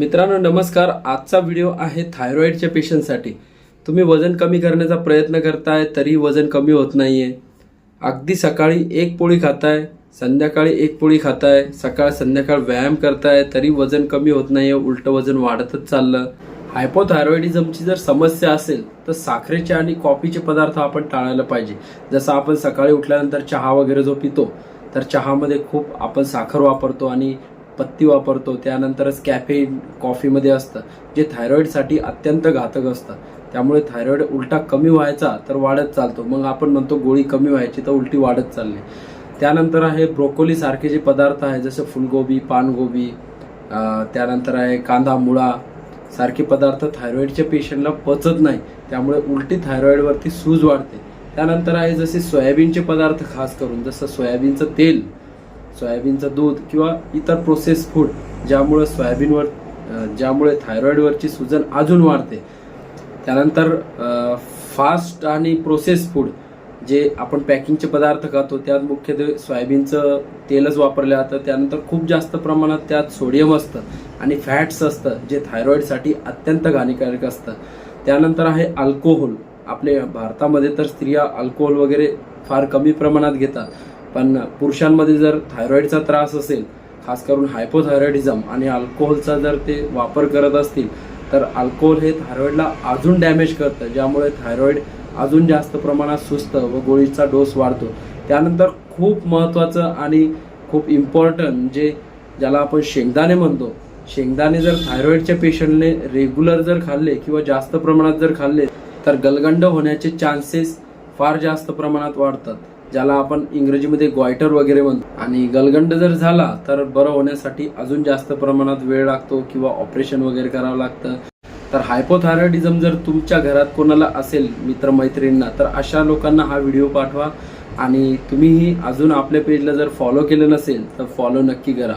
मित्रांनो नमस्कार. आजचा व्हिडिओ आहे थायरॉईडच्या पेशंटसाठी. तुम्ही वजन कमी करण्याचा प्रयत्न करताय तरी वजन कमी होत नाही आहे अगदी सकाळी एक पोळी खाताय संध्याकाळी एक पोळी खाताय सकाळ संध्याकाळ व्यायाम करताय तरी वजन कमी होत नाही आहे उलटं वजन वाढतच चाललं. हायपोथायरॉइडिझमची जर समस्या असेल तर साखरेचे आणि कॉफीचे पदार्थ आपण टाळायला पाहिजे. जसं आपण सकाळी उठल्यानंतर चहा वगैरे जो पितो तर चहामध्ये खूप आपण साखर वापरतो आणि पत्ती वापरतो त्यानंतरच कॅफेन कॉफीमध्ये असतं जे थायरॉईडसाठी अत्यंत घातक असतं. त्यामुळे थायरॉईड उलटा कमी व्हायचा तर वाढत चालतो. मग आपण म्हणतो गोळी कमी व्हायची तर उलटी वाढत चालली. त्यानंतर आहे ब्रोकोलीसारखे जे पदार्थ आहे जसं फुलगोबी पानगोबी त्यानंतर आहे कांदा मुळा सारखे पदार्थ थायरॉईडच्या पेशंटला पचत नाही. त्यामुळे उलटी थायरॉईडवरती सूज वाढते. त्यानंतर आहे जसे सोयाबीनचे पदार्थ खास करून जसं सोयाबीनचं तेल सोयाबीनचं दूध किंवा इतर प्रोसेस फूड ज्यामुळे सोयाबीनवर ज्यामुळे थायरॉईडवरची सुजन अजून वाढते. त्यानंतर फास्ट आणि प्रोसेस फूड जे आपण पॅकिंगचे पदार्थ खातो त्यात मुख्यत्वे सोयाबीनचं तेलच वापरलं जातं. त्यानंतर खूप जास्त प्रमाणात त्यात सोडियम असतं आणि फॅट्स असतं जे थायरॉईडसाठी अत्यंत हानिकारक असतं. त्यानंतर आहे अल्कोहोल आपल्या भारतामध्ये तर स्त्रिया अल्कोहोल वगैरे फार कमी प्रमाणात घेतात. पण पुरुषांमध्ये जर थायरॉईडचा त्रास असेल खास करून हायपोथायरॉइडिझम आणि अल्कोहोलचा जर ते वापर करत असतील तर अल्कोहोल हे थायरॉईडला अजून डॅमेज करतं ज्यामुळे थायरॉईड अजून जास्त प्रमाणात सुस्त व गोळीचा डोस वाढतो. त्यानंतर खूप महत्त्वाचं आणि खूप इम्पॉर्टंट जे ज्याला आपण शेंगदाणे म्हणतो शेंगदाणे जर थायरॉईडच्या पेशंटने रेग्युलर जर खाल्ले किंवा जास्त प्रमाणात जर खाल्ले तर गलगंड होण्याचे चान्सेस फार जास्त प्रमाणात वाढतात. ज्याला आपण इंग्रजीमध्ये ग्वायटर वगैरे म्हणतो. आणि गलगंड जर झाला तर बरं होण्यासाठी अजून जास्त प्रमाणात वेळ लागतो किंवा ऑपरेशन वगैरे करावं लागतं. तर हायपोथायरॉइडिझम जर तुमच्या घरात कोणाला असेल मित्रमैत्रिणींना तर अशा लोकांना हा व्हिडिओ पाठवा. आणि तुम्हीही अजून आपल्या पेजला जर फॉलो केलं नसेल तर फॉलो नक्की करा.